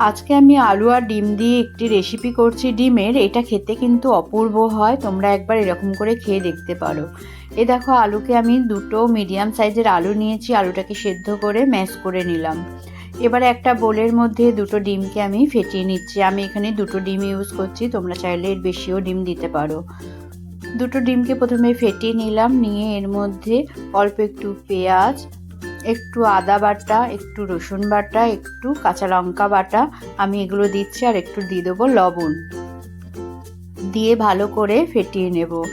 আজকে আমি আলু আর ডিম দিয়ে একটি রেসিপি করছি ডিমের। এটা খেতে কিন্তু অপূর্ব হয়, তোমরা একবার এরকম করে খেয়ে দেখতে পারো। এ দেখো, আলুকে আমি দুটো মিডিয়াম সাইজের আলু নিয়েছি, আলুটাকে সেদ্ধ করে ম্যাশ করে নিলাম। এবারে একটা বোলের মধ্যে দুটো ডিমকে আমি ফেটিয়ে নিচ্ছি। আমি এখানে দুটো ডিম ইউজ করছি, তোমরা চাইলে এর বেশিও ডিম দিতে পারো। দুটো ডিমকে প্রথমে ফেটিয়ে নিলাম, নিয়ে এর মধ্যে অল্প একটু পেঁয়াজ একটু আদা বাটা, একটু রসুন বাটা, একটু কাঁচা লঙ্কা বাটা আমি এগুলো দিচ্ছি আর একটু দিয়ে দেবো লবণ। দিয়ে ভালো করে ফেটিয়ে নেব।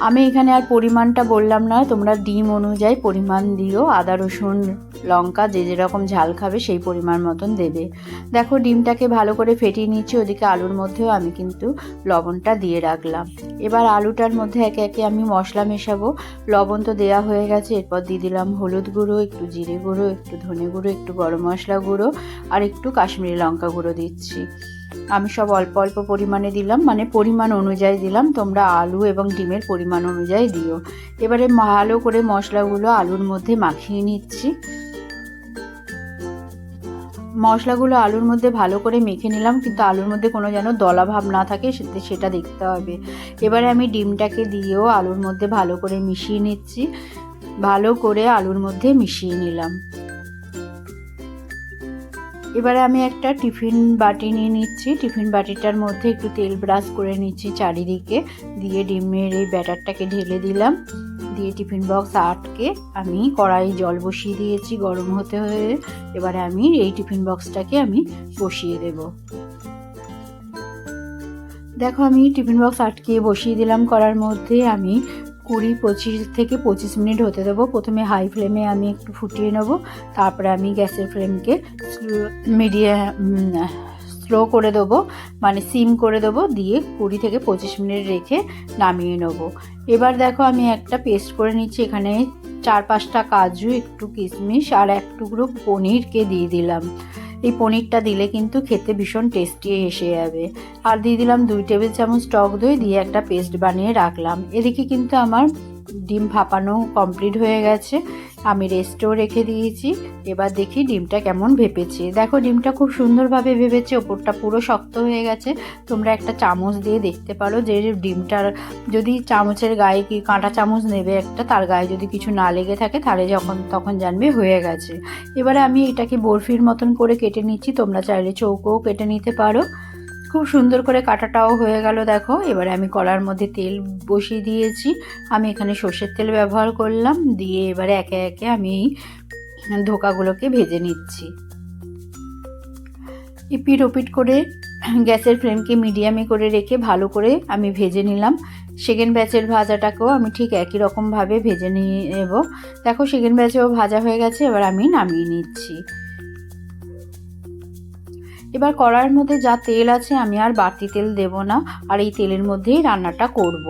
আমি এখানে আর পরিমাণটা বললাম না, তোমরা ডিম অনুযায়ী পরিমাণ দিও, আদা, রসুন লঙ্কা যে যেরকম ঝাল খাবে সেই পরিমাণ মতন দেবে। দেখো, ডিমটাকে ভালো করে ফেটিয়ে নিচ্ছি ওদিকে আলুর মধ্যেও আমি কিন্তু লবণটা দিয়ে রাখলাম। এবার আলুটার মধ্যে একে একে আমি মশলা মেশাবো। লবণ তো দেওয়া হয়ে গেছে, এরপর দিয়ে দিলাম হলুদ গুঁড়ো, একটু জিরে গুঁড়ো, একটু ধনে গুঁড়ো, একটু গরম মশলা গুঁড়ো, আর একটু কাশ্মীরি লঙ্কা গুঁড়ো দিচ্ছি। আমি সব অল্প অল্প পরিমাণে দিলাম মানে পরিমাণ অনুযায়ী দিলাম, তোমরা আলু এবং ডিমের পরিমাণ অনুযায়ী দিও। এবারে ভালো করে মশলাগুলো আলুর মধ্যে মাখিয়ে নিচ্ছি। মশলাগুলো আলুর মধ্যে ভালো করে মেখে নিলাম, কিন্তু আলুর মধ্যে কোনো যেন দলা ভাব না থাকে সেটা দেখতে হবে। এবারে আমি ডিমটাকে দিয়েও আলুর মধ্যে ভালো করে মিশিয়ে নিচ্ছি। ভালো করে আলুর মধ্যে মিশিয়ে নিলাম। এবারে আমি একটা টিফিন বাটি নিয়ে নিচ্ছি। টিফিন বাটিটার মধ্যে একটু তেল ব্রাশ করে নিচ্ছি চারিদিকে। দিয়ে ডিমের এই ব্যাটারটাকে ঢেলে দিলাম। দিয়ে টিফিন বক্স আটকে আমি কড়াই জল বসিয়ে দিয়েছি গরম হতে হয়ে। এবারে আমি এই টিফিন বক্সটাকে আমি বসিয়ে দেব। দেখো আমি টিফিন বক্স আটকে বসিয়ে দিলাম করার মধ্যে। আমি কুড়ি পঁচিশ থেকে পঁচিশ মিনিট হতে দেবো। প্রথমে হাই ফ্লেমে আমি একটু ফুটিয়ে নেব, তারপরে আমি গ্যাসের ফ্লেমকে মিডিয়াম স্লো করে দেবো মানে সিম করে দেবো, দিয়ে কুড়ি থেকে পঁচিশ মিনিট রেখে নামিয়ে নেব। এবার দেখো আমি একটা পেস্ট করে নিচ্ছি, এখানে চার পাঁচটা কাজু, একটু কিশমিশ আর এক টুকরো পনিরকে দিয়ে দিলাম। এই পনিরটা দিলে কিন্তু খেতে ভীষণ টেস্টি এসে যাবে। আর দিয়ে দিলাম দুই টেবিল চামচ টক দই দিয়ে একটা পেস্ট বানিয়ে রাখলাম। এদিকে কিন্তু আমার ডিম ভাপানো কমপ্লিট হয়ে গেছে। আমি রেস্টেও রেখে দিয়েছি। এবার দেখি ডিমটা কেমন ভেপেছে। দেখো, ডিমটা খুব সুন্দরভাবে ভেবেছে ওপরটা পুরো শক্ত হয়ে গেছে। তোমরা একটা চামচ দিয়ে দেখতে পারো যে ডিমটার যদি চামচের গায়ে কি কাঁটা চামচ নেবে একটা, তার গায়ে যদি কিছু না লেগে থাকে, তাহলে যখন, তখন জানবে হয়ে গেছে। এবারে আমি এটাকে বরফির মতন করে কেটে নিচ্ছি। তোমরা চাইলে চৌকোও কেটে নিতে পারো। খুব সুন্দর করে কাটাটাও হয়ে গেল, দেখো। এবারে আমি কড়ার মধ্যে তেল বসিয়ে দিয়েছি। আমি এখানে সর্ষের তেল ব্যবহার করলাম, দিয়ে এবারে একে একে আমি ধোকাগুলোকে ভেজে নিচ্ছি। ইপিট ওপিট করে গ্যাসের ফ্লেমকে মিডিয়ামে করে রেখে ভালো করে আমি ভেজে নিলাম। সেকেন্ড ব্যাচের ভাজাটাকেও আমি ঠিক একই রকমভাবে ভেজে নিয়ে নেব। দেখো, সেকেন্ড ব্যাচেও ভাজা হয়ে গেছে, এবার আমি নামিয়ে নিচ্ছি। এবার কড়াইয়ের মধ্যে যা তেল আছে আমি আর বাড়তি তেল দেব না, আর এই তেলের মধ্যেই রান্নাটা করব।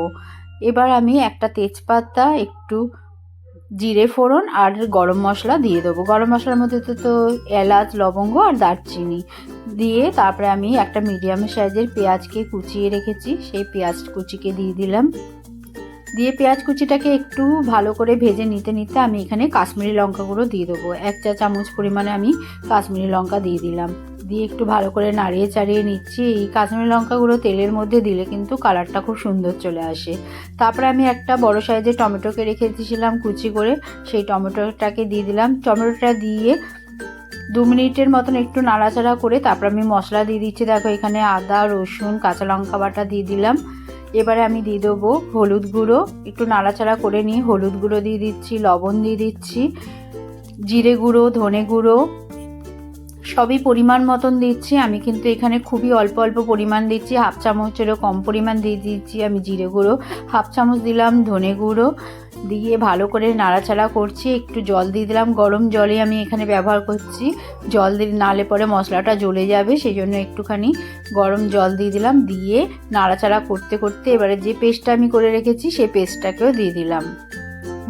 এবার আমি একটা তেজপাতা, একটু জিরে ফোড়ন আর গরম মশলা দিয়ে দেবো। গরম মশলার মধ্যে তো তো এলাচ, লবঙ্গ আর দারচিনি দিয়ে তারপরে আমি একটা মিডিয়াম সাইজের পেঁয়াজকে কুচিয়ে রেখেছি। সেই পেঁয়াজ কুচিকে দিয়ে দিলাম। দিয়ে পেঁয়াজ কুচিটাকে একটু ভালো করে ভেজে নিতে নিতে আমি এখানে কাশ্মীরি লঙ্কাগুলো দিয়ে দেবো। এক চা চামচ পরিমাণে আমি কাশ্মীরি লঙ্কা দিয়ে দিলাম। দিয়ে একটু ভালো করে নাড়িয়ে চাড়িয়ে নিচ্ছি। এই কাশ্মীরি লঙ্কাগুলো তেলের মধ্যে দিলে কিন্তু কালারটা খুব সুন্দর চলে আসে। তারপরে আমি একটা বড় সাইজের টমেটোকে রেখে দিয়েছিলাম কুচি করে। সেই টমেটোটাকে দিয়ে দিলাম। টমেটোটা দিয়ে দু মিনিটের মতন একটু নাড়াচাড়া করে তারপর আমি মশলা দিয়ে দিচ্ছি। দেখো এখানে আদা, রসুন, কাঁচা লঙ্কা বাটা দিয়ে দিলাম। এবারে আমি দিয়ে দেবো হলুদ গুঁড়ো। একটু নাড়াচাড়া করে নিয়ে হলুদ গুঁড়ো দিয়ে দিচ্ছি, লবণ দিয়ে দিচ্ছি। জিরে গুঁড়ো, ধনে গুঁড়ো সবই পরিমাণ মতন দিচ্ছি, আমি কিন্তু এখানে খুবই অল্প অল্প পরিমাণ দিচ্ছি, হাফ চামচেরও কম পরিমাণ দিয়ে দিচ্ছি, আমি জিরে গুঁড়ো, হাফ চামচ দিলাম ধনে গুঁড়ো, দিয়ে ভালো করে নাড়াচাড়া করছি, একটু জল দিয়ে দিলাম, গরম জলে আমি এখানে ব্যবহার করছি, জল দিয়ে নালে পরে মশলাটা জ্বলে যাবে সেই জন্য একটুখানি গরম জল দিয়ে দিলাম, দিয়ে নাড়াচাড়া করতে করতে এবারে যে পেস্টটা আমি করে রেখেছি সেই পেস্টটাকেও দিয়ে দিলাম।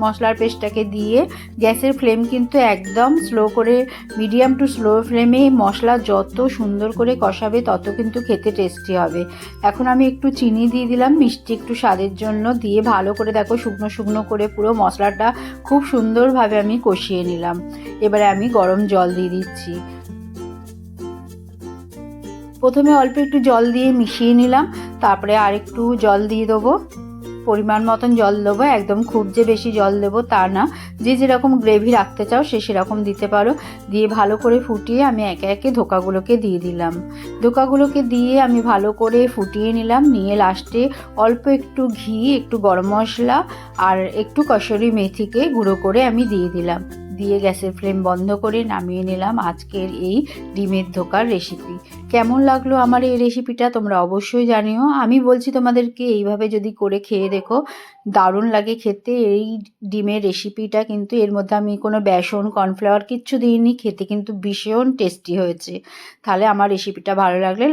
মশলার পেস্টটাকে দিয়ে গ্যাসের ফ্লেম কিন্তু একদম স্লো করে মিডিয়াম টু স্লো ফ্লেমে মশলা যত সুন্দর করে কষাবে তত কিন্তু খেতে টেস্টি হবে। এখন আমি একটু চিনি দিয়ে দিলাম, মিষ্টি একটু স্বাদের জন্য দিয়ে ভালো করে দেখো শুকনো শুকনো করে পুরো মশলাটা খুব সুন্দরভাবে আমি কষিয়ে নিলাম। এবারে আমি গরম জল দিয়ে দিচ্ছি। প্রথমে অল্প একটু জল দিয়ে মিশিয়ে নিলাম, তারপরে আর একটু জল দিয়ে দেবো। পরিমাণ মতন জল দেবো, একদম খুব যে বেশি জল দেবো তা না। যে যেরকম গ্রেভি রাখতে চাও সে সেরকম দিতে পারো। দিয়ে ভালো করে ফুটিয়ে আমি একে একে ধোকাগুলোকে দিয়ে দিলাম। ধোকাগুলোকে দিয়ে আমি ভালো করে ফুটিয়ে নিলাম। নিয়ে লাস্টে অল্প একটু ঘি, একটু গরম মশলা আর একটু কসরি মেথিকে গুঁড়ো করে আমি দিয়ে দিলাম। দিয়ে গ্যাসের ফ্লেম বন্ধ করে নামিয়ে নিলাম আজকের এই ডিমের ধোকার রেসিপি কেমন লাগল আমার এই রেসিপিটা তোমরা অবশ্যই জানিও। আমি বলছি তোমাদেরকে এইভাবে যদি করে খেয়ে দেখো, দারুণ লাগে খেতে। এই ডিমের রেসিপিটা কিন্তু এর মধ্যে আমি কোনো বেসন কর্নফ্লাওয়ার কিচ্ছু দিইনি, খেতে কিন্তু ভীষণ টেস্টি হয়েছে। তাহলে আমার রেসিপিটা ভালো লাগলে